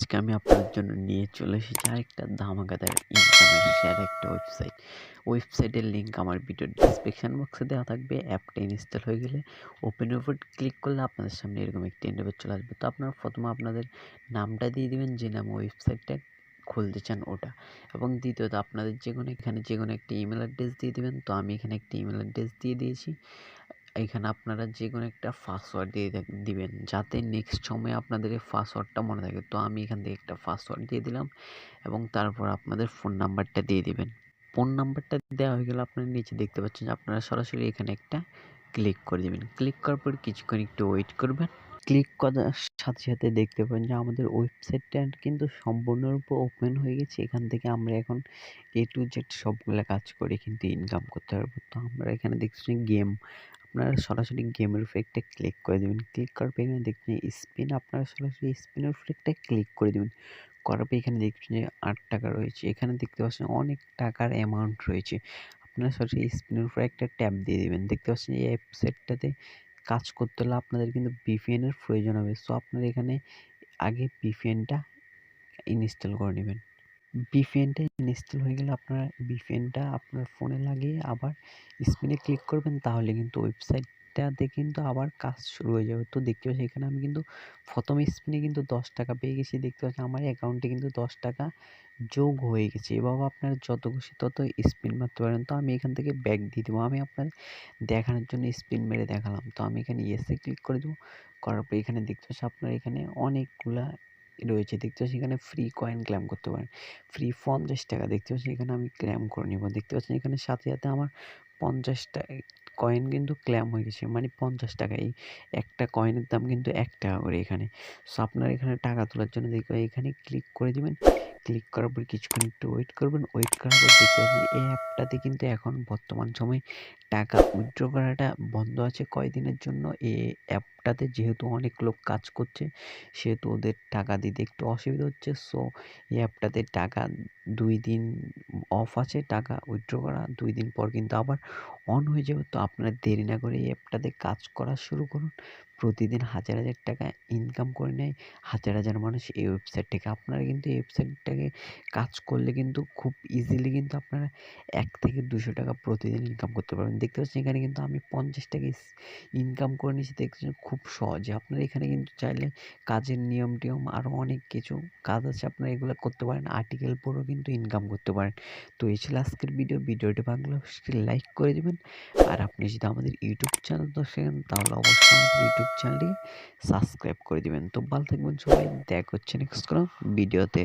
আজকে আমি আপনাদের জন্য নিয়ে চলে এসেছি আরেকটা ধামাকাদার ইনকামের শেয়ার একটা ওয়েবসাইট ওয়েবসাইটের লিঙ্ক আমার ভিডিওর ডিসক্রিপশান বক্সে দেওয়া থাকবে অ্যাপটা ইনস্টল হয়ে গেলে ওপেন ওপর ক্লিক করলে আপনাদের সামনে এরকম একটি ইন্টারভিউ চলে আসবে। তো আপনারা প্রথমে আপনাদের নামটা দিয়ে দিবেন, যে নাম ওয়েবসাইটটা খুলতে চান ওটা। এবং দ্বিতীয়ত আপনাদের যে কোনো এখানে যে কোনো একটি ইমেল অ্যাড্রেস দিয়ে দেবেন। তো আমি এখানে একটি ইমেল অ্যাড্রেস দিয়ে দিয়েছি। এখানে আপনারা যে কোনো একটা পাসওয়ার্ড দিয়ে দিবেন। যাতে নেক্সট সময়ে আপনাদের এই পাসওয়ার্ডটা মনে থাকে। তো আমি এখান থেকে একটা পাসওয়ার্ড দিয়ে দিলাম এবং তারপর আপনাদের ফোন নাম্বারটা দিয়ে দিবেন। ফোন নাম্বারটা দেওয়া হয়ে গেলে আপনারা নিচে দেখতে পাচ্ছেন যে আপনারা সরাসরি এখানে একটা ক্লিক করে দেবেন। ক্লিক করার পর কিছুক্ষণ একটু ওয়েট করবেন। ক্লিক করার সাথে সাথে দেখতে পাবেন যে আমাদের ওয়েবসাইটটা কিন্তু সম্পূর্ণরূপে ওপেন হয়ে গেছে। এখান থেকে আমরা এখন এ টু জেড সবগুলো কাজ করে কিন্তু ইনকাম করতে পারব। তো আমরা এখানে দেখছি গেম আপনারা সরাসরি গেমের একটা ক্লিক করে দেবেন। ক্লিক করার পর এখানে দেখছেন স্পিন আপনারা সরাসরি স্পিনের একটা ক্লিক করে দেবেন। করার পর এখানে দেখছেন যে আট টাকা রয়েছে। এখানে দেখতে পাচ্ছেন অনেক টাকার অ্যামাউন্ট রয়েছে। আপনারা সরাসরি স্পিনের উপরে একটা ট্যাপ দিয়ে দেবেন। দেখতে পাচ্ছেন এই ওয়েবসাইটটাতে কাজ করতে হলে আপনাদের কিন্তু বিপিএনের প্রয়োজন হবে। সো আপনারা এখানে আগে বিপিএনটা ইনস্টল করে নেবেন। বিপিএনটা ইনস্টল হয়ে গেলে আপনারা বিপিএনটা আপনার ফোনে লাগিয়ে আবার স্পিনে ক্লিক করবেন, তাহলে কিন্তু ওয়েবসাইটটাতে কিন্তু আবার কাজ শুরু হয়ে যাবে। তো দেখতে পাচ্ছি এখানে আমি কিন্তু প্রথম স্পিনে কিন্তু দশ টাকা পেয়ে গেছি। দেখতে পাচ্ছি আমার অ্যাকাউন্টে কিন্তু দশ টাকা যোগ হয়ে গেছে। এভাবে আপনার যত খুশি তত স্পিন মারতে পারেন। তো আমি এখান থেকে ব্যাক দিয়ে দেবো। আমি আপনার দেখানোর জন্য স্পিন মেরে দেখালাম। তো আমি এখানে ইয়েসে ক্লিক করে দেবো। করার পর এখানে দেখতে পাচ্ছি আপনার এখানে অনেকগুলা রয়েছে। দেখতে পাচ্ছি এখানে ফ্রি কয়েন ক্লেম করতে পারেন। ফ্রি পঞ্চাশ টাকা। দেখতে পাচ্ছি এখানে আমি ক্লেম করে নেব। দেখতে পাচ্ছেন এখানে সাথে সাথে আমার পঞ্চাশটা কয়েন কিন্তু ক্ল্যাম হয়ে গেছে। মানে পঞ্চাশ টাকা। এই একটা কয়েনের দাম কিন্তু এক টাকা করে এখানে। সো আপনার এখানে টাকা তোলার জন্য দেখবেন এখানে ক্লিক করে দেবেন। ক্লিক করার পর কিছুক্ষণ একটু ওয়েট করবেন। ওয়েট করার পর দেখতে পাচ্ছেন এই অ্যাপটাতে কিন্তু এখন বর্তমান সময়ে টাকা উইথড্র করাটা বন্ধ আছে কয়দিনের জন্য? এই অ্যাপটাতে যেহেতু অনেক লোক কাজ করছে, সেহেতু ওদের টাকা দিতে একটু অসুবিধা হচ্ছে। সো, এই অ্যাপটাতে টাকা দুই দিন অফ আছে, টাকা উইথড্র করা, দুই দিন পর কিন্তু আবার অন হয়ে যাবে। তো আপনারা দেরি না করে এই অ্যাপটাতে কাজ করা শুরু করুন। প্রতিদিন হাজার হাজার টাকা ইনকাম করে নেয়। হাজার হাজার মানুষ এই ওয়েবসাইট থেকে, আপনারা কিন্তু এই ওয়েবসাইটটাকে কাজ করলে কিন্তু খুব ইজিলি কিন্তু আপনারা এক থেকে দুশো টাকা প্রতিদিন ইনকাম করতে পারবেন। দেখতে পাচ্ছেন এখানে কিন্তু আমি পঞ্চাশ টাকা ইনকাম করে নিয়েছি। দেখছেন খুব সহজে। আপনারা এখানে কিন্তু চাইলে কাজের নিয়ম টিয়ম আরও অনেক কিছু কাজ আছে, আপনারা এগুলো করতে পারেন। আর্টিকেল পড়েও কিন্তু ইনকাম করতে পারেন। তো এই ছিল আজকের ভিডিও ভিডিওটি লাগলে লাইক করে দেবেন। আর আপনি যদি আমাদের ইউটিউব চ্যানেল দর্শকেন তাহলে অবশ্যই আমাদের ইউটিউব চ্যানেলটি সাবস্ক্রাইব করে দেবেন। তো ভালো থাকবেন সবাই। দেখা হচ্ছে নেক্সট কোনো ভিডিওতে